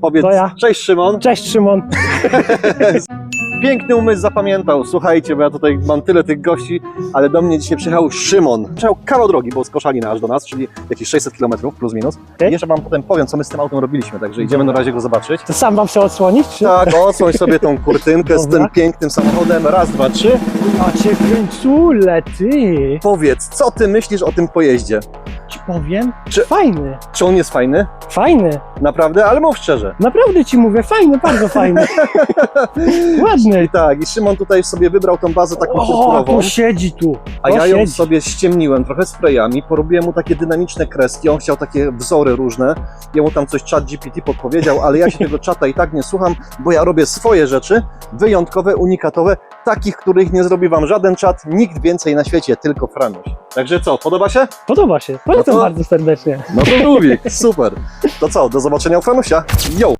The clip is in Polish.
Powiedz, To ja. cześć Szymon. Cześć Szymon. Piękny umysł zapamiętał. Słuchajcie, bo ja tutaj mam tyle tych gości, ale do mnie dzisiaj przyjechał Szymon. Przyjechał kawał drogi, bo z Koszalina aż do nas, czyli jakieś 600 km plus minus. Okej. Jeszcze wam potem powiem, co my z tym autem robiliśmy, także idziemy na razie go zobaczyć. To sam wam chcę odsłonić? Czy? Tak, odsłoń sobie tą kurtynkę z Dobra. tym pięknym samochodem. Raz, dwa, trzy. Macie kręcule, ty. Powiedz, co ty myślisz o tym pojeździe? Powiem. Czy- Fajny. Czy on jest fajny? Fajny. Naprawdę? Ale mów szczerze. Naprawdę ci mówię, fajny, bardzo fajny. Ładny. I tak, i Szymon tutaj sobie wybrał tą bazę taką O, purpurową. tu siedzi tu. A ja ją sobie ściemniłem trochę sprayami, porobiłem mu takie dynamiczne kreski, on chciał takie wzory różne, jemu tam coś chat GPT podpowiedział, ale ja się tego czata i tak nie słucham, bo ja robię swoje rzeczy, wyjątkowe, unikatowe, takich, których nie zrobi wam żaden czat, nikt więcej na świecie, tylko Franuś. Także co, podoba się? Podoba się. Polecam No to- bardzo serdecznie. No to lubi, super. To co, do zobaczenia u Franusia. Yo!